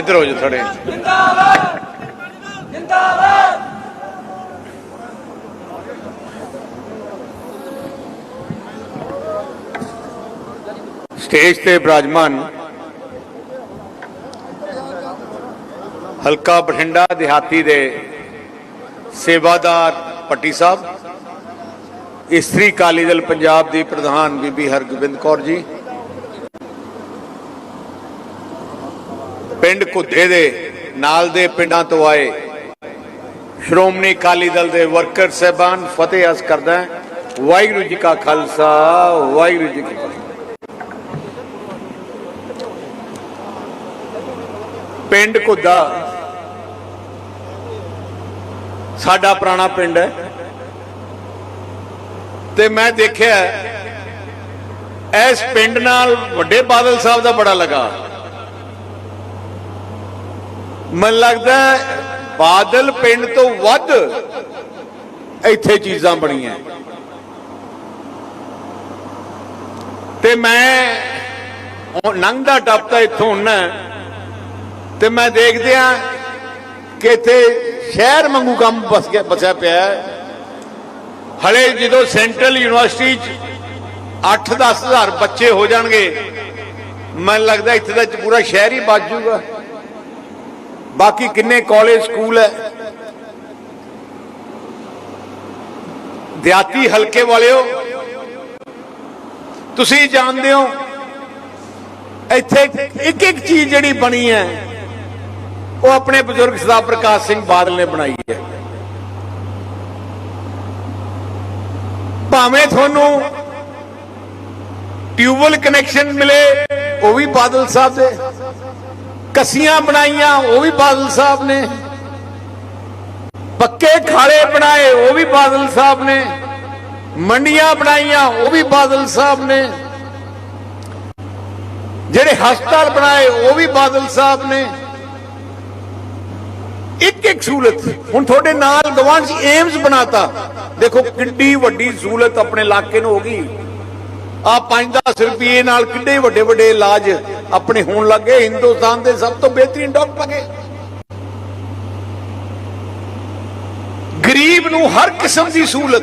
ਇੱਧਰ ਹੋ ਜਾ ਥੋੜੇ ਸਟੇਜ ਤੇ ਬਰਾਜਮਾਨ ਹਲਕਾ ਬਠਿੰਡਾ ਦਿਹਾਤੀ ਦੇ ਸੇਵਾਦਾਰ ਪੱਟੀ ਸਾਹਿਬ, ਇਸਤਰੀ ਅਕਾਲੀ ਦਲ ਪੰਜਾਬ ਦੀ ਪ੍ਰਧਾਨ ਬੀਬੀ ਹਰਗੋਬਿੰਦ ਕੌਰ ਜੀ ਪਿੰਡ ਘੁੱਦੇ ਦੇ ਨਾਲ ਦੇ ਪਿੰਡਾਂ ਤੋਂ ਆਏ। ਸ਼੍ਰੋਮਣੀ ਅਕਾਲੀ ਦਲ ਦੇ ਵਰਕਰ ਸਹਿਬਾਨ ਫਤਿਹ ਅਸ ਕਰਦਾ ਵਾਹਿਗੁਰੂ ਜੀ ਕਾ ਖਾਲਸਾ, ਵਾਹਿਗੁਰੂ ਜੀ ਕੀ ਫਤਿਹ। ਪਿੰਡ ਘੁੱਦਾ। ਸਾਡਾ ਪੁਰਾਣਾ ਪਿੰਡ ਹੈ। ਤੇ ਮੈਂ ਦੇਖਿਆ, ਇਸ ਪਿੰਡ ਨਾਲ ਵੱਡੇ ਬਾਦਲ ਸਾਹਿਬ ਦਾ ਬੜਾ ਲਗਾ ਮਨ ਲੱਗਦਾ ਬਾਦਲ ਪਿੰਡ ਤੋਂ ਵੱਧ ਇੱਥੇ ਚੀਜ਼ਾਂ ਬਣੀਆਂ। ਤੇ ਮੈਂ ਉਹ ਲੰਘਦਾ ਟੱਪਦਾ ਇੱਥੋਂ ਹੁੰਨਾ ਤੇ ਮੈਂ ਦੇਖਦਿਆਂ ਕਿ ਇੱਥੇ ਸ਼ਹਿਰ ਵਾਂਗੂ ਕੰਮ ਬਸ ਗਿਆ ਬਸਿਆ ਪਿਆ ਹਲੇ ਜਦੋਂ ਸੈਂਟਰਲ ਯੂਨੀਵਰਸਿਟੀ ਚ 8-10 ਹਜ਼ਾਰ ਬੱਚੇ ਹੋ ਜਾਣਗੇ, ਮੈਨੂੰ ਲੱਗਦਾ ਇੱਥੇ ਦਾ ਪੂਰਾ ਸ਼ਹਿਰ ਹੀ ਬਚ ਜਾਊਗਾ। ਬਾਕੀ ਕਿੰਨੇ ਕਾਲਜ ਸਕੂਲ ਹੈ? ਦਿਹਾਤੀ ਹਲਕੇ ਵਾਲਿਓ, ਤੁਸੀਂ ਜਾਣਦੇ ਹੋ, ਇੱਥੇ ਇੱਕ ਇੱਕ ਚੀਜ਼ ਜਿਹੜੀ ਬਣੀ ਹੈ, ਉਹ ਆਪਣੇ ਬਜ਼ੁਰਗ ਸਰਦਾਰ ਪ੍ਰਕਾਸ਼ ਸਿੰਘ ਬਾਦਲ ਨੇ ਬਣਾਈ ਹੈ। ਭਾਵੇਂ ਤੁਹਾਨੂੰ ਟਿਊਬਲ ਕਨੈਕਸ਼ਨ ਮਿਲੇ, ਉਹ ਵੀ ਬਾਦਲ ਸਾਹਿਬ ਦੇ। ਕਸੀਆਂ ਬਣਾਈਆਂ, ਉਹ ਵੀ ਬਾਦਲ ਸਾਹਿਬ ਨੇ। ਪੱਕੇ ਖਾਲੇ ਬਣਾਏ, ਉਹ ਵੀ ਬਾਦਲ ਸਾਹਿਬ ਨੇ। ਮੰਡੀਆਂ ਬਣਾਈਆਂ, ਉਹ ਵੀ ਬਾਦਲ ਸਾਹਿਬ ਨੇ। ਜਿਹੜੇ ਹਸਪਤਾਲ ਬਣਾਏ, ਉਹ ਵੀ ਬਾਦਲ ਸਾਹਿਬ ਨੇ। ਇੱਕ ਇੱਕ ਸਹੂਲਤ, ਹੁਣ ਤੁਹਾਡੇ ਨਾਲ ਗਵਾਂਢ ਚ ਏਮਸ ਬਣਾਤਾ। ਦੇਖੋ ਕਿੰਨੀ ਵੱਡੀ ਸਹੂਲਤ ਆਪਣੇ ਇਲਾਕੇ ਨੂੰ ਹੋ ਗਈ। ਆ 5-10 ਰੁਪਏ ਨਾਲ ਕਿੰਨੇ ਵੱਡੇ ਵੱਡੇ ਇਲਾਜ ਆਪਣੇ ਹੋਣ ਲੱਗੇ। ਹਿੰਦੁਸਤਾਨ ਦੇ ਸਭ ਤੋਂ ਬਿਹਤਰੀਨ ਡਾਕਟਰ ਬਣੇ। ਗਰੀਬ ਨੂੰ ਹਰ ਕਿਸਮ ਦੀ ਸਹੂਲਤ।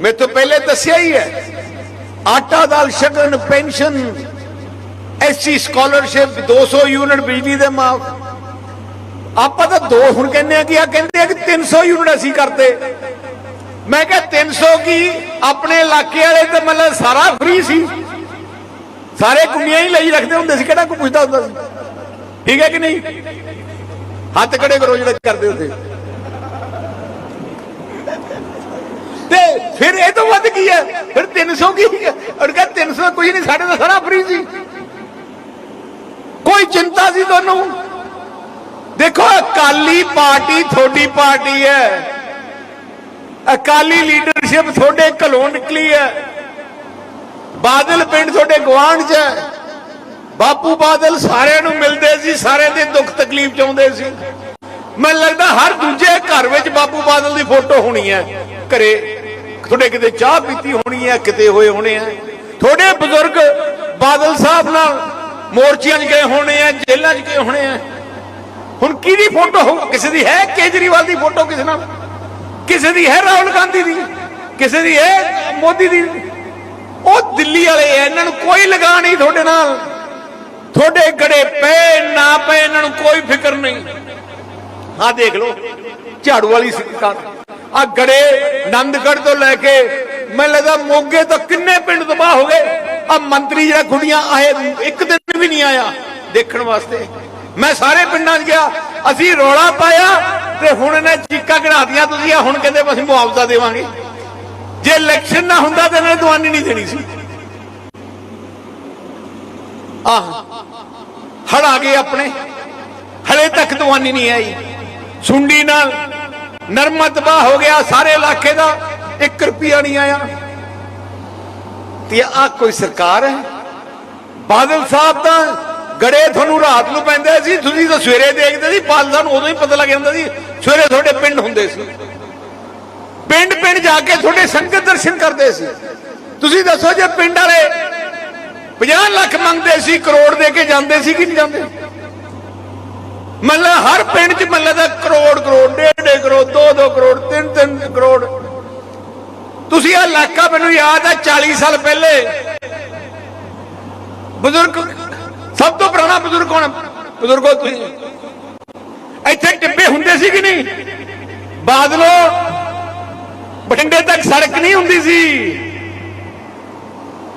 ਮੈਂ ਤੋਂ ਪਹਿਲੇ ਦੱਸਿਆ ਹੀ ਹੈ, ਆਟਾ ਦਾਲ, ਸ਼ਗਨ, ਪੈਨਸ਼ਨ ਐਸਸੀ ਸਕਾਲਰਸ਼ਿਪ 200 ਯੂਨਿਟ ਬਿਜਲੀ ਦੇ ਮਾਫ। ਆਪਾਂ ਤਾਂ ਦੋ ਹੁਣ ਕਹਿੰਦੇ ਆ ਕਿ ਆ ਕਹਿੰਦੇ ਆ ਕਿ 300 ਯੂਨਿਟ ਅਸੀਂ ਕਰਤੇ। ਮੈਂ ਕਿਹਾ 300 ਕੀ? ਆਪਣੇ ਇਲਾਕੇ ਵਾਲੇ ਤੇ ਮਤਲਬ ਸਾਰਾ ਫ੍ਰੀ ਸੀ। ਸਾਰੇ ਕੁੰਡੀਆਂ ਹੀ ਲਈ ਰੱਖਦੇ ਹੁੰਦੇ ਸੀ, ਕਿਹੜਾ ਕੋਈ ਪੁੱਛਦਾ ਹੁੰਦਾ ਸੀ? ਠੀਕ ਹੈ ਕਿ ਨਹੀਂ? ਹੱਥ ਖੜੇ ਕਰੋ ਜਿਹੜੇ ਕਰਦੇ ਹੁੰਦੇ। ਤੇ ਫਿਰ ਇਹ ਤੋਂ ਵੱਧ ਕੀ ਹੈ? ਫਿਰ 300 ਕੀ ਹੈ? ਔਰ ਕਹ 300 ਕੁਝ ਨਹੀਂ, ਸਾਡੇ ਦਾ ਸਾਰਾ ਫ੍ਰੀ ਸੀ। ਕੋਈ ਚਿੰਤਾ ਸੀ ਤੁਹਾਨੂੰ? ਦੇਖੋ, ਅਕਾਲੀ ਪਾਰਟੀ ਤੁਹਾਡੀ ਪਾਰਟੀ ਹੈ। ਅਕਾਲੀ ਲੀਡਰਸ਼ਿਪ ਤੁਹਾਡੇ ਘਲੋਂ ਨਿਕਲੀ ਹੈ। ਬਾਦਲ ਪਿੰਡ ਤੁਹਾਡੇ ਗਵਾਂਢ 'ਚ ਹੈ। ਬਾਪੂ ਬਾਦਲ ਸਾਰਿਆਂ ਨੂੰ ਮਿਲਦੇ ਸੀ, ਸਾਰਿਆਂ ਦੇ ਦੁੱਖ ਤਕਲੀਫ ਚਾਹੁੰਦੇ ਸੀ। ਮੈਨੂੰ ਲੱਗਦਾ ਹਰ ਦੂਜੇ ਘਰ ਵਿੱਚ ਬਾਪੂ ਬਾਦਲ ਦੀ ਫੋਟੋ ਹੋਣੀ ਹੈ। ਘਰੇ ਤੁਹਾਡੇ ਕਿਤੇ ਚਾਹ ਪੀਤੀ ਹੋਣੀ ਹੈ, ਕਿਤੇ ਹੋਏ ਹੋਣੇ ਆ ਤੁਹਾਡੇ ਬਜ਼ੁਰਗ ਬਾਦਲ ਸਾਹਿਬ ਨਾਲ ਮੋਰਚਿਆਂ 'ਚ ਗਏ ਹੋਣੇ ਆ ਜੇਲ੍ਹਾਂ 'ਚ ਗਏ ਹੋਣੇ ਆ ਹੁਣ ਕਿਹਦੀ ਫੋਟੋ ਹੋ ਕਿਸੇ ਦੀ ਹੈ ਕੇਜਰੀਵਾਲ ਦੀ ਫੋਟੋ ਕਿਸੇ ਨਾਲ? ਕਿਸੇ ਦੀ ਹੈ ਰਾਹੁਲ ਗਾਂਧੀ ਦੀ? ਕਿਸੇ ਦੀ ਹੈ ਮੋਦੀ ਦੀ? ਉਹ ਦਿੱਲੀ ਵਾਲੇ ਐ ਇਹਨਾਂ ਨੂੰ ਕੋਈ ਲਗਾ ਨਹੀਂ ਤੁਹਾਡੇ ਨਾਲ। ਤੁਹਾਡੇ ਗੜੇ ਪਏ, ਨਾ ਪਏ, ਇਹਨਾਂ ਨੂੰ ਕੋਈ ਫਿਕਰ ਨਹੀਂ। ਆ ਦੇਖ ਲਓ, ਝਾੜੂ ਵਾਲੀ ਸਰਕਾਰ ਆ ਗੜੇ ਨੰਦਗੜ ਤੋਂ ਲੈ ਕੇ ਮੈਂ ਲੱਗਦਾ ਮੋਗੇ ਤੋਂ ਕਿੰਨੇ ਪਿੰਡ ਤਬਾਹ ਹੋ ਗਏ। ਆ ਮੰਤਰੀ ਜਿਹੜਾ ਗੁੱਡੀਆਂ ਆਏ, ਇੱਕ ਦਿਨ ਵੀ ਨਹੀਂ ਆਇਆ ਦੇਖਣ ਵਾਸਤੇ। ਮੈਂ ਸਾਰੇ ਪਿੰਡਾਂ 'ਚ ਗਿਆ, ਅਸੀਂ ਰੋਲਾ ਪਾਇਆ ਤੇ ਹੁਣ ਇਹਨੇ ਚੀਕਾਂ ਕਢਾਤੀਆਂ ਤੁਸੀਂ ਆ ਹੁਣ ਕਹਿੰਦੇ ਅਸੀਂ ਮੁਆਵਜ਼ਾ ਦੇਵਾਂਗੇ। ਜੇ ਇਲੈਕਸ਼ਨ ਨਾ ਹੁੰਦਾ ਤਾਂ ਇਹਨੇ ਦਵਾਨੀ ਨਹੀਂ ਦੇਣੀ ਸੀ। ਆਹ ਹੜ ਆ ਗਏ ਆਪਣੇ। ਹਲੇ ਤੱਕ ਦਵਾਨੀ ਨਹੀਂ ਆਈ। ਸੁੰਡੀ ਨਾਲ ਨਰਮਾ ਤਬਾਹ ਹੋ ਗਿਆ, ਸਾਰੇ ਇਲਾਕੇ ਦਾ 1 ਰੁਪਿਆ ਨਹੀਂ ਆਇਆ। ਤੇ ਆ ਕੋਈ ਸਰਕਾਰ ਹੈ? ਬਾਦਲ ਸਾਹਿਬ ਤਾਂ ਗੜੇ ਤੁਹਾਨੂੰ ਰਾਤ ਨੂੰ ਪੈਂਦੇ ਸੀ, ਤੁਸੀਂ ਤਾਂ ਸਵੇਰੇ ਦੇਖਦੇ ਸੀ ਪਲ ਸਾਹਿਬ ਉਦੋਂ ਹੀ ਪਤਾ ਲੱਗ ਜਾਂਦਾ ਸੀ, ਸਵੇਰੇ ਤੁਹਾਡੇ ਪਿੰਡ ਹੁੰਦੇ ਸੀ। ਪਿੰਡ ਪਿੰਡ ਜਾ ਕੇ ਤੁਹਾਡੇ ਸੰਗਤ ਦਰਸ਼ਨ ਕਰਦੇ ਸੀ। ਤੁਸੀਂ ਦੱਸੋ ਜੇ ਪਿੰਡ ਵਾਲੇ 50 ਲੱਖ ਮੰਗਦੇ ਸੀ, ਕਰੋੜ ਦੇ ਕੇ ਜਾਂਦੇ ਸੀ ਕਿ ਨਹੀਂ ਜਾਂਦੇ? ਮਤਲਬ ਹਰ ਪਿੰਡ 'ਚ ਮਤਲਬ ਦਾ ਕਰੋੜ ਕਰੋੜ, ਡੇਢ ਡੇਢ ਕਰੋੜ, ਦੋ ਦੋ ਕਰੋੜ, ਤਿੰਨ ਤਿੰਨ ਕਰੋੜ। ਤੁਸੀਂ ਇਹ ਇਲਾਕਾ ਮੈਨੂੰ ਯਾਦ ਹੈ 40 ਸਾਲ ਪਹਿਲੇ ਬਜ਼ੁਰਗ ਸਭ ਤੋਂ ਪੁਰਾਣਾ ਬਜ਼ੁਰਗ ਕੌਣ ਹੈ? ਬਜ਼ੁਰਗੋ, ਤੁਸੀਂ ਇੱਥੇ ਟਿੱਬੇ ਹੁੰਦੇ ਸੀ ਕਿ ਨਹੀਂ? ਬਾਦਲੋ ਬਠਿੰਡੇ ਤੱਕ ਸੜਕ ਨਹੀਂ ਹੁੰਦੀ ਸੀ।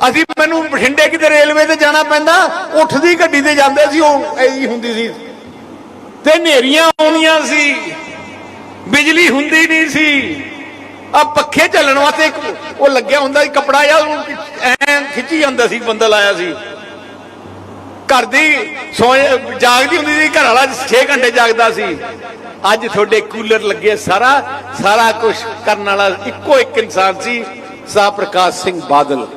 ਅਸੀਂ ਮੈਨੂੰ ਬਠਿੰਡੇ ਕਿਤੇ ਰੇਲਵੇ ਤੇ ਜਾਣਾ ਪੈਂਦਾ, ਉੱਠਦੀ ਗੱਡੀ ਤੇ ਜਾਂਦੇ ਸੀ, ਉਹ ਐਈ ਹੁੰਦੀ ਸੀ। ਤੇ ਹਨੇਰੀਆਂ ਆਉਂਦੀਆਂ ਸੀ, ਬਿਜਲੀ ਹੁੰਦੀ ਨਹੀਂ ਸੀ। ਆ ਪੱਖੇ ਚੱਲਣ ਵਾਸਤੇ ਉਹ ਲੱਗਿਆ ਹੁੰਦਾ ਸੀ, ਕਪੜਾ ਜਾਂ ਐ ਖਿੱਚੀ ਜਾਂਦਾ ਸੀ, ਬੰਦਲ ਆਇਆ ਸੀ। ਘਰ ਦੀ ਸੋਏ ਜਾਗਦੀ ਹੁੰਦੀ ਸੀ, ਘਰ ਵਾਲਾ 6 ਘੰਟੇ ਜਾਗਦਾ ਸੀ। ਅੱਜ ਤੁਹਾਡੇ ਕੂਲਰ ਲੱਗੇ ਸਾਰਾ ਸਾਰਾ ਕੁਝ ਕਰਨ ਵਾਲਾ ਇੱਕੋ ਇੱਕ ਇਨਸਾਨ ਸੀ, ਸਾਹ ਪ੍ਰਕਾਸ਼ ਸਿੰਘ ਬਾਦਲ।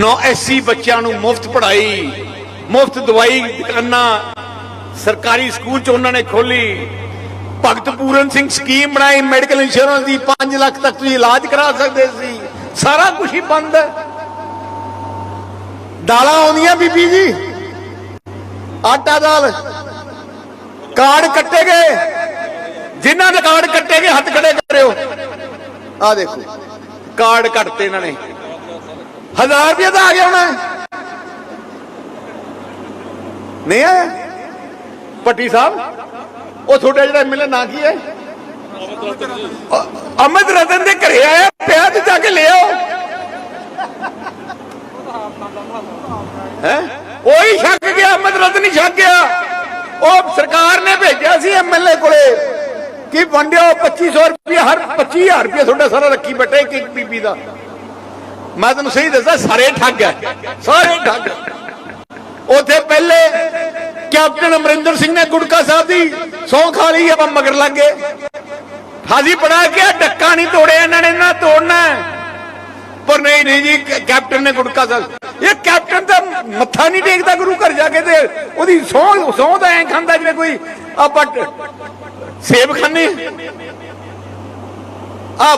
ਨੌ ਐਸੀ ਬੱਚਿਆਂ ਨੂੰ ਮੁਫਤ ਪੜ੍ਹਾਈ, ਮੁਫਤ ਦਵਾਈ, ਦੁਕਾਨਾਂ, ਸਰਕਾਰੀ ਸਕੂਲ ਚ ਉਹਨਾਂ ਨੇ ਖੋਲੀ ਭਗਤ ਪੂਰਨ ਸਿੰਘ ਸਕੀਮ ਬਣਾਈ ਮੈਡੀਕਲ ਇੰਸ਼ੋਰੈਂਸ ਦੀ 5 ਲੱਖ ਤੱਕ ਤੁਸੀਂ ਇਲਾਜ ਕਰਾ ਸਕਦੇ ਸੀ। ਸਾਰਾ ਕੁਝ ਹੀ ਬੰਦ ਹੈ। ਦਾਲਾਂ ਆਉਂਦੀਆਂ ਬੀਬੀ ਜੀ। ਆਟਾ ਦਾਲ। ਕਾਰਡ ਕੱਟੇ ਗਏ। ਜਿਨ੍ਹਾਂ ਦੇ ਕਾਰਡ ਕੱਟੇ ਗਏ, ਹੱਥ ਖੜੇ ਕਰਿਓ। ਆ ਦੇਖੋ, ਕਾਰਡ ਕੱਟਤੇ ਇਹਨਾਂ ਨੇ। ਹਜ਼ਾਰ ਰੁਪਏ ਦਾ ਆ ਗਿਆ ਹੋਣਾ। ਨਹੀਂ ਆਇਆ? ਪੱਟੀ ਸਾਹਿਬ? ਉਹ ਤੁਹਾਡਾ ਜਿਹੜਾ ਐਮਐਲਏ ਨਾਂ ਕੀ ਹੈ? ਅ- ਰਤਨ ਦੇ ਘਰੇ ਆਇਆ, ਪਿਆ ਤੇ ਜਾ ਕੇ ਲੈ ਆਓ ਹੈ? ਉਹੀ ਛੱਕ ਗਿਆ ਅਮਦ ਰਤਨ ਹੀ ਛੱਕ ਗਿਆ। ਉਹ ਸਰਕਾਰ ਨੇ ਭੇਜਿਆ ਸੀ ਐਮਐਲਏ ਕੋਲੇ ਕਿ ਵੰਡਿਓ 2500 ਰੁਪਏ ਹਰ 25000 ਰੁਪਏ ਤੁਹਾਡਾ ਸਾਰਾ ਰੱਖੀ ਬੈਠੇ ਇੱਕ ਇੱਕ ਬੀਬੀ ਦਾ। ਮੈਂ ਤੁਹਾਨੂੰ ਸਹੀ ਦੱਸਾਂ ਸਾਰੇ ਠੱਗ ਹੈ, ਸਾਰੇ ਠੱਗ। ਉਥੇ ਪਹਿਲੇ ਕੈਪਟਨ ਅਮਰਿੰਦਰ ਸਿੰਘ ਨੇ ਗੁੜਕਾ ਸਾਹਿਬ ਦੀ ਸੌਂ ਖਾ ਲਈ ਆਪਾਂ ਮਗਰ ਲੱਗ ਗਏ। ਫਾਜ਼ੀ ਪੜਾ ਕੇ ਡੱਕਾ ਨਹੀਂ ਤੋੜਿਆ, ਇਹਨਾਂ ਨੇ ਨਾ ਤੋੜਨਾ ਪਰ ਨਹੀਂ ਨਹੀਂ ਜੀ ਕੈਪਟਨ ਨੇ ਗੁੜਕਾ ਸਾਹਿਬ ਇਹ ਕੈਪਟਨ ਤਾਂ ਮੱਥਾ ਨਹੀਂ ਟੇਕਦਾ ਗੁਰੂ ਘਰ ਜਾ ਕੇ ਤੇ ਉਹਦੀ ਸੌਂ ਸੌਂ ਤਾਂ ਐ ਖਾਂਦਾ ਜਿਵੇਂ ਕੋਈ ਆਪਾਂ ਸੇਬ ਖਾਨੇ ਆ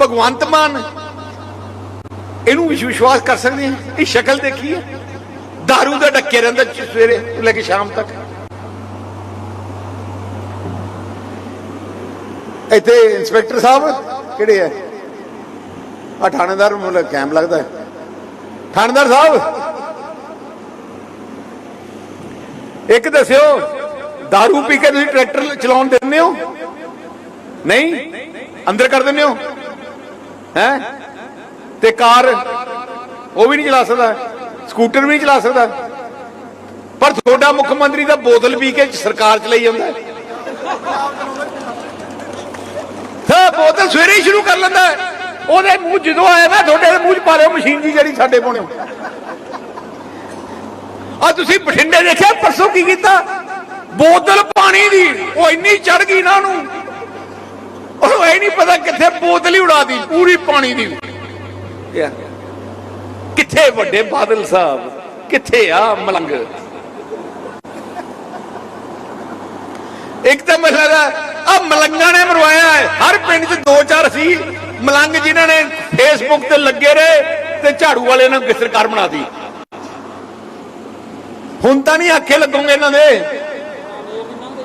ਭਗਵੰਤ ਮਾਨ, ਇਹਨੂੰ ਵਿਸ਼ਵਾਸ ਕਰ ਸਕਦੇ ਹਾਂ। ਇਹ ਸ਼ਕਲ ਦੇਖੀ ਹੈ। दारू ਦਾ ਡੱਕੇ ਰਹਿੰਦਾ ਚ- ਸਵੇਰੇ ਤੋਂ ਲੈ ਕੇ ਸ਼ਾਮ ਤੱਕ ਇੱਥੇ ਇੰਸਪੈਕਟਰ ਸਾਹਿਬ ਕਿਹੜੇ ਹੈ ਆ ਥਾਣੇਦਾਰ ਮੁੱਲ ਕੈਂਪ ਲੱਗਦਾ ਹੈ ਥਾਣੇਦਾਰ ਸਾਹਿਬ ਇੱਕ ਦੱਸਿਓ दारू ਪੀ ਕੇ ਤੁਸੀਂ ਟਰੈਕਟਰ ਚਲਾਉਣ ਦਿੰਦੇ ਹੋ ਨਹੀਂ ਅੰਦਰ ਕਰ ਦਿੰਦੇ ਹੋ ਹੈ ਤੇ ਕਾਰ ਉਹ ਵੀ ਨਹੀਂ ਚਲਾ ਸਕਦਾ ਸਕੂਟਰ ਵੀ ਨਹੀਂ ਚਲਾ ਸਕਦਾ। ਪਰ ਤੁਹਾਡਾ ਮੁੱਖ ਮੰਤਰੀ ਦਾ ਬੋਤਲ ਪੀ ਕੇ ਸਰਕਾਰ ਚਲਾਈ ਜਾਂਦਾ ਤਾਂ ਬੋਤਲ ਸਵੇਰੇ ਹੀ ਸ਼ੁਰੂ ਕਰ ਲੈਂਦਾ ਉਹਦੇ ਮੂੰਹ ਜਦੋਂ ਆਇਆ ਨਾ, ਤੁਹਾਡੇ ਮੂੰਹ 'ਚ ਪਾ ਲਿਓ ਮਸ਼ੀਨ ਜੀ ਜਿਹੜੀ ਸਾਡੇ ਪਾਉਣੇ ਆ ਤੁਸੀਂ ਬਠਿੰਡੇ ਦੇਖਿਆ, ਪਰਸੋਂ ਕੀ ਕੀਤਾ? ਬੋਤਲ ਪਾਣੀ ਦੀ, ਉਹ ਇੰਨੀ ਚੜ ਗਈ ਨਾ ਉਹਨੂੰ। ਉਹਨੂੰ ਇਹ ਨਹੀਂ ਪਤਾ ਕਿੱਥੇ ਬੋਤਲ ਹੀ ਉਡਾਦੀ ਪੂਰੀ ਪਾਣੀ ਦੀ। ਯਾ ਕਿੱਥੇ ਵੱਡੇ ਬਾਦਲ ਸਾਹਿਬ? ਕਿੱਥੇ ਆ ਮਲੰਗ? ਇੱਕ ਤਾਂ ਮਸਲਾ ਦਾ ਆ ਮਲੰਗਾਂ ਨੇ ਮਰਵਾਇਆ ਹੈ। ਹਰ ਪਿੰਡ 'ਚ ਦੋ ਚਾਰ ਸੀ। ਮਲੰਗ ਜਿਨ੍ਹਾਂ ਨੇ ਫੇਸਬੁੱਕ ਤੇ ਲੱਗੇ ਰਹੇ ਤੇ ਝਾੜੂ ਵਾਲੇ ਨੇ ਸਰਕਾਰ ਬਣਾਤੀ ਹੁਣ ਤਾਂ ਨਹੀਂ ਆਖੇ ਲੱਗੋਗੇ ਇਹਨਾਂ ਦੇ।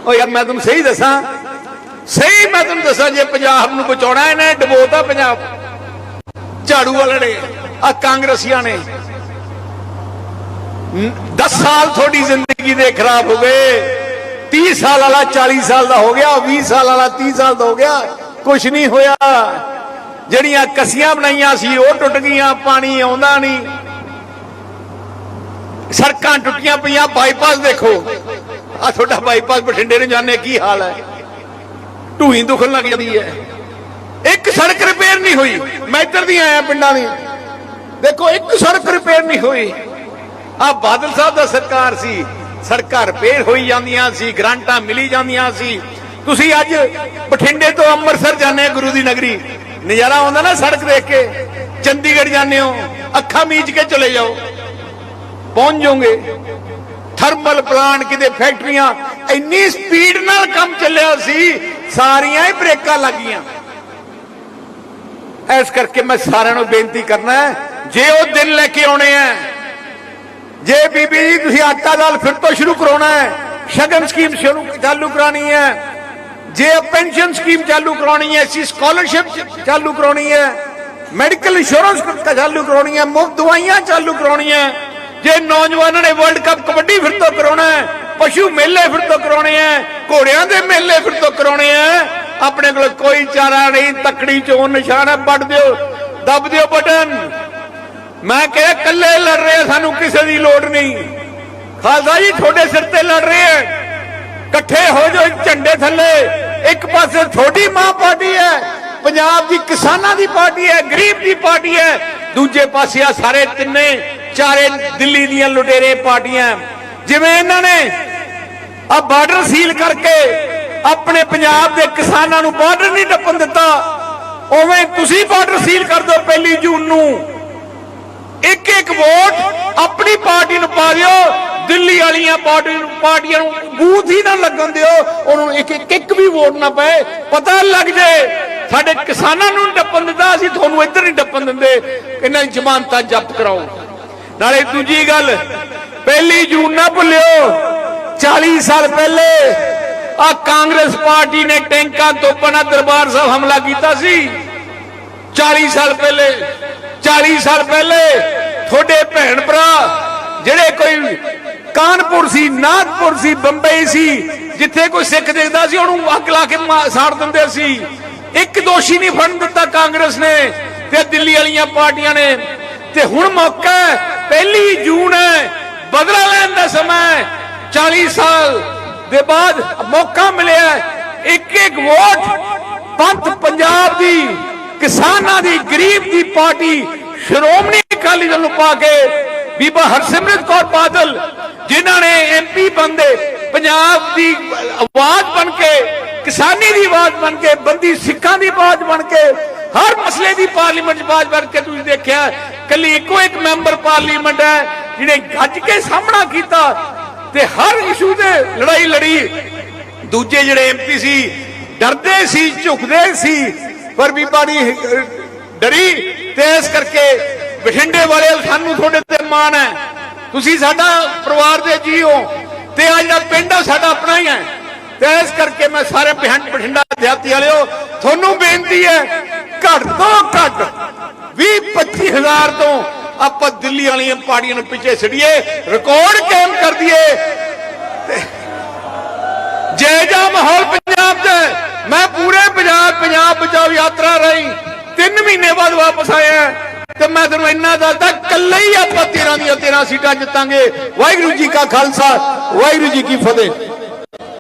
ਓ ਯਾਰ, ਮੈਂ ਤੁਹਾਨੂੰ ਸਹੀ ਦੱਸਾਂ? ਸਹੀ ਮੈਂ ਤੁਹਾਨੂੰ ਦੱਸਾਂ, ਜੇ ਪੰਜਾਬ ਨੂੰ ਬਚਾਉਣਾ, ਇਹਨੇ ਡਬੋਤਾ ਪੰਜਾਬ। ਝਾੜੂ ਵਾਲੇ ਨੇ। ਆ ਕਾਂਗਰਸੀਆਂ ਨੇ। 10 ਸਾਲ ਤੁਹਾਡੀ ਜ਼ਿੰਦਗੀ ਦੇ ਖਰਾਬ ਹੋ ਗਏ। 30 ਸਾਲ ਵਾਲਾ 40 ਸਾਲ ਦਾ ਹੋ ਗਿਆ 20 ਸਾਲ ਵਾਲਾ 30 ਸਾਲ ਦਾ ਹੋ ਗਿਆ। ਕੁਝ ਨਹੀਂ ਹੋਇਆ। ਜਿਹੜੀਆਂ ਕਸੀਆਂ ਬਣਾਈਆਂ ਸੀ, ਉਹ ਟੁੱਟ ਗਈਆਂ, ਪਾਣੀ ਆਉਂਦਾ ਨਹੀਂ। ਸੜਕਾਂ ਟੁੱਟੀਆਂ ਪਈਆਂ, ਬਾਈਪਾਸ ਦੇਖੋ। ਆ ਤੁਹਾਡਾ ਬਾਈਪਾਸ ਬਠਿੰਡੇ ਨੂੰ ਜਾਣੇ ਕੀ ਹਾਲ ਹੈ? ਢੂਹੀ ਦੁਖਣ ਲੱਗ ਜਾਂਦੀ ਹੈ। ਇੱਕ ਸੜਕ ਰਿਪੇਅਰ ਨਹੀਂ ਹੋਈ। ਮੈਂ ਇੱਧਰ ਦੀ ਆਇਆ ਪਿੰਡਾਂ ਦੀ। ਦੇਖੋ, ਇੱਕ ਸੜਕ ਰਿਪੇਅਰ ਨਹੀਂ ਹੋਈ। ਆ ਬਾਦਲ ਸਾਹਿਬ ਦਾ ਸਰਕਾਰ ਸੀ। ਸੜਕਾਂ ਰਿਪੇਅਰ ਹੋਈ ਜਾਂਦੀਆਂ ਸੀ, ਗ੍ਰਾਂਟਾਂ ਮਿਲੀ ਜਾਂਦੀਆਂ ਸੀ। ਤੁਸੀਂ ਅੱਜ ਬਠਿੰਡੇ ਤੋਂ ਅੰਮ੍ਰਿਤਸਰ ਜਾਂਦੇ ਹੋ ਗੁਰੂ ਦੀ ਨਗਰੀ। ਨਜ਼ਾਰਾ ਆਉਂਦਾ ਨਾ ਸੜਕ ਦੇਖ ਕੇ। ਚੰਡੀਗੜ੍ਹ ਜਾਂਦੇ ਹੋ, ਅੱਖਾਂ ਮੀਚ ਕੇ ਚਲੇ ਜਾਓ। ਪਹੁੰਚ ਜਾਓਗੇ। ਥਰਮਲ ਪਲਾਂਟ ਕਿਤੇ ਫੈਕਟਰੀਆਂ ਇੰਨੀ ਸਪੀਡ ਨਾਲ ਕੰਮ ਚੱਲਿਆ ਸੀ, ਸਾਰੀਆਂ ਹੀ ਬ੍ਰੇਕਾਂ ਲੱਗੀਆਂ। ਇਸ ਕਰਕੇ ਮੈਂ ਸਾਰਿਆਂ ਨੂੰ ਬੇਨਤੀ ਕਰਨਾ ਹੈ ਜੇ ਉਹ ਦਿਨ ਲੈ ਕੇ ਆਉਣੇ ਆ ਜੇ ਬੀਬੀ ਜੀ ਤੁਸੀਂ ਆਟਾ ਦਾਲ ਫਿਰ ਤੋਂ ਸ਼ੁਰੂ ਕਰਾਉਣਾ ਹੈ ਸ਼ਗਨ ਸਕੀਮ ਸ਼ੁਰੂ ਚਾਲੂ ਕਰਾਣੀ ਹੈ ਜੇ ਪੈਨਸ਼ਨ ਸਕੀਮ ਚਾਲੂ ਕਰਾਉਣੀ ਹੈ ਐਸੀ ਸਕਾਲਰਸ਼ਿਪ ਚਾਲੂ ਕਰਾਉਣੀ ਹੈ ਮੈਡੀਕਲ ਇੰਸ਼ੋਰੈਂਸ ਚਾਲੂ ਕਰਾਉਣੀ ਹੈ ਮੁਫਤ ਦਵਾਈਆਂ ਚਾਲੂ ਕਰਾਉਣੀਆਂ ਜੇ ਨੌਜਵਾਨਾਂ ਨੇ ਵਰਲਡ ਕੱਪ ਕਬੱਡੀ ਫਿਰ ਤੋਂ ਕਰਾਉਣਾ ਹੈ ਪਸ਼ੂ ਮੇਲੇ ਫਿਰ ਤੋਂ ਕਰਾਉਣੇ ਆ ਘੋੜਿਆਂ ਦੇ ਮੇਲੇ ਫਿਰ ਤੋਂ ਕਰਾਉਣੇ ਆ ਆਪਣੇ ਕੋਲ ਕੋਈ ਚਾਰਾ ਨਹੀਂ, ਤਕੜੀ ਚੋਣ ਨਿਸ਼ਾਨ ਹੈ ਵੱਢ ਦਿਓ, ਦੱਬ ਦਿਓ ਬਟਨ। ਮੈਂ ਕਿਹਾ, ਇਕੱਲੇ ਲੜ ਰਹੇ ਸਾਨੂੰ ਕਿਸੇ ਦੀ ਲੋੜ ਨਹੀਂ। ਖਾਲਸਾ ਜੀ, ਤੁਹਾਡੇ ਸਿਰ ਤੇ ਲੜ ਰਹੇ ਆ। ਇਕੱਠੇ ਹੋ ਜਾਓ ਝੰਡੇ ਥੱਲੇ। ਇੱਕ ਪਾਸੇ ਤੁਹਾਡੀ ਮਾਂ ਪਾਰਟੀ ਹੈ, ਪੰਜਾਬ ਦੀ ਕਿਸਾਨਾਂ ਦੀ ਪਾਰਟੀ ਹੈ, ਗਰੀਬ ਦੀ ਪਾਰਟੀ ਹੈ। ਦੂਜੇ ਪਾਸੇ ਆ ਸਾਰੇ ਤਿੰਨੇ, ਚਾਰੇ ਦਿੱਲੀ ਦੀਆਂ ਲੁਟੇਰੇ ਪਾਰਟੀਆਂ। ਜਿਵੇਂ ਇਹਨਾਂ ਨੇ ਆ ਬਾਰਡਰ ਸੀਲ ਕਰਕੇ ਆਪਣੇ ਪੰਜਾਬ ਦੇ ਕਿਸਾਨਾਂ ਨੂੰ ਬਾਰਡਰ ਨਹੀਂ ਟੱਪਣ ਦਿੱਤਾ, ਉਵੇਂ ਤੁਸੀਂ ਬਾਰਡਰ ਸੀਲ ਕਰ ਦਿਓ ਪਹਿਲੀ ਜੂਨ ਨੂੰ। ਇੱਕ ਇੱਕ ਵੋਟ ਆਪਣੀ ਪਾਰਟੀ ਨੂੰ ਪਾ ਦਿਓ। ਦਿੱਲੀ ਵਾਲੀਆਂ ਪਾਰਟੀ ਨੂੰ ਪਾਰਟੀਆਂ ਨੂੰ ਬੂਥ ਹੀ ਨਾ ਲੱਗਣ ਦਿਓ। ਉਹਨੂੰ ਇੱਕ ਇੱਕ ਇੱਕ ਵੀ ਵੋਟ ਨਾ ਪਏ। ਪਤਾ ਲੱਗ ਜੇ ਸਾਡੇ ਕਿਸਾਨਾਂ ਨੂੰ ਨੀ ਦਿੰਦਾ, ਅਸੀਂ ਤੁਹਾਨੂੰ ਇੱਧਰ ਨਹੀਂ ਟੱਪਣ ਦਿੰਦੇ। ਇਹਨਾਂ ਦੀ ਜ਼ਮਾਨਤਾਂ ਜ਼ਬਤ ਕਰਾਓ। ਨਾਲੇ ਦੂਜੀ ਗੱਲ, ਪਹਿਲੀ ਜੂਨ ਨਾ ਭੁੱਲਿਓ। 40 ਸਾਲ ਪਹਿਲੇ ਆ ਕਾਂਗਰਸ ਪਾਰਟੀ ਨੇ ਟੈਂਕਾਂ ਤੋਪਾਂ ਨਾਲ ਦਰਬਾਰ ਸਾਹਿਬ ਹਮਲਾ ਕੀਤਾ ਸੀ। 40 ਸਾਲ ਪਹਿਲੇ 40 ਸਾਲ ਪਹਿਲੇ ਤੁਹਾਡੇ ਭੈਣ ਭਰਾ ਜਿਹੜੇ ਕੋਈ ਕਾਨਪੁਰ ਸੀ, ਨਾਗਪੁਰ ਸੀ, ਬੰਬਈ ਸੀ, ਜਿੱਥੇ ਕੋਈ ਸਿੱਖ ਦੇਖਦਾ ਸੀ, ਉਹਨੂੰ ਅੱਗ ਲਾ ਕੇ ਸਾੜ ਦਿੰਦੇ ਸੀ। ਇੱਕ ਦੋਸ਼ੀ ਨਹੀਂ ਫੜਨ ਦਿੱਤਾ ਕਾਂਗਰਸ ਨੇ ਤੇ ਦਿੱਲੀ ਵਾਲੀਆਂ ਪਾਰਟੀਆਂ ਨੇ। ਤੇ ਹੁਣ ਮੌਕਾ ਹੈ, ਪਹਿਲੀ ਜੂਨ ਹੈ, ਬਦਲਾ ਲੈਣ ਦਾ ਸਮਾਂ ਹੈ। 40 ਸਾਲ ਦੇ ਬਾਅਦ ਮੌਕਾ ਮਿਲਿਆ ਇੱਕ ਇੱਕ ਵੋਟ ਪੰਥ ਪੰਜਾਬ ਦੀ ਕਿਸਾਨਾਂ ਦੀ, ਗਰੀਬ ਦੀ ਪਾਰਟੀ ਸ਼੍ਰੋਮਣੀ ਅਕਾਲੀ ਦਲ ਨੂੰ ਪਾ ਕੇ ਬੀਬਾ ਹਰਸਿਮਰਤ ਕੌਰ ਬਾਦਲ, ਜਿਨ੍ਹਾਂ ਨੇ ਐਮਪੀ ਬੰਦੇ ਪੰਜਾਬ ਦੀ ਆਵਾਜ਼ ਬਣ ਕੇ, ਕਿਸਾਨੀ ਦੀ ਆਵਾਜ਼ ਬਣ ਕੇ, ਬੰਦੀ ਸਿੱਖਾਂ ਦੀ ਆਵਾਜ਼ ਬਣ ਕੇ, ਹਰ ਮਸਲੇ ਦੀ ਪਾਰਲੀਮੈਂਟ 'ਚ ਆਵਾਜ਼ ਬਣ ਕੇ ਤੁਸੀਂ ਦੇਖਿਆ ਕੱਲੀ ਇੱਕੋ ਇੱਕ ਮੈਂਬਰ ਪਾਰਲੀਮੈਂਟ ਹੈ, ਜਿਹਨੇ ਗੱਜ ਕੇ ਸਾਹਮਣਾ ਕੀਤਾ ਤੇ ਹਰ ਇਸ਼ੂ ਤੇ ਲੜਾਈ ਲੜੀ। ਦੂਜੇ ਜਿਹੜੇ ਐਮਪੀ ਸੀ, ਡਰਦੇ ਸੀ, ਝੁਕਦੇ ਸੀ ਪਰ ਬੀਬਾ ਨਹੀਂ ਡਰੀ ਤੇ ਇਸ ਕਰਕੇ ਬਠਿੰਡੇ ਵਾਲੇ ਸਾਨੂੰ ਤੁਹਾਡੇ ਤੇ ਮਾਣ ਹੈ। ਤੁਸੀਂ ਸਾਡਾ ਪਰਿਵਾਰ ਦੇ ਜੀ ਹੋ ਤੇ ਆ ਜਿਹੜਾ ਪਿੰਡ ਆ ਸਾਡਾ ਆਪਣਾ ਹੀ ਹੈ। ਤੇ ਇਸ ਕਰਕੇ ਮੈਂ ਸਾਰੇ ਪਿੰਡ ਬਠਿੰਡਾ ਦਿਹਾਤੀ ਵਾਲਿਓ, ਤੁਹਾਨੂੰ ਬੇਨਤੀ ਹੈ, ਘੱਟ ਤੋਂ ਘੱਟ 20 25 ਹਜ਼ਾਰ ਤੋਂ ਆਪਾਂ ਦਿੱਲੀ ਵਾਲੀਆਂ ਪਾਰਟੀਆਂ ਨੂੰ ਪਿੱਛੇ ਛੱਡੀਏ ਰਿਕਾਰਡ ਕਾਇਮ ਕਰ ਦਈਏ। ਜੈ ਜਾ ਮਾਹੌਲ ਪੰਜਾਬ ਦਾ ਮੈਂ ਪੂਰੇ ਪੰਜਾਬ ਪੰਜਾਬ ਬਚਾਓ ਯਾਤਰਾ ਰਹੀ 3 ਮਹੀਨੇ ਬਾਅਦ ਵਾਪਸ ਆਇਆ ਤੇ ਮੈਂ ਤੁਹਾਨੂੰ ਇੰਨਾ ਦੱਸਦਾ ਕੱਲੇ ਹੀ ਆਪਾਂ 13 ਦੀਆਂ 13 ਸੀਟਾਂ ਜਿੱਤਾਂਗੇ। ਵਾਹਿਗੁਰੂ ਜੀ ਕਾ ਖਾਲਸਾ, ਵਾਹਿਗੁਰੂ ਜੀ ਕੀ ਫਤਿਹ।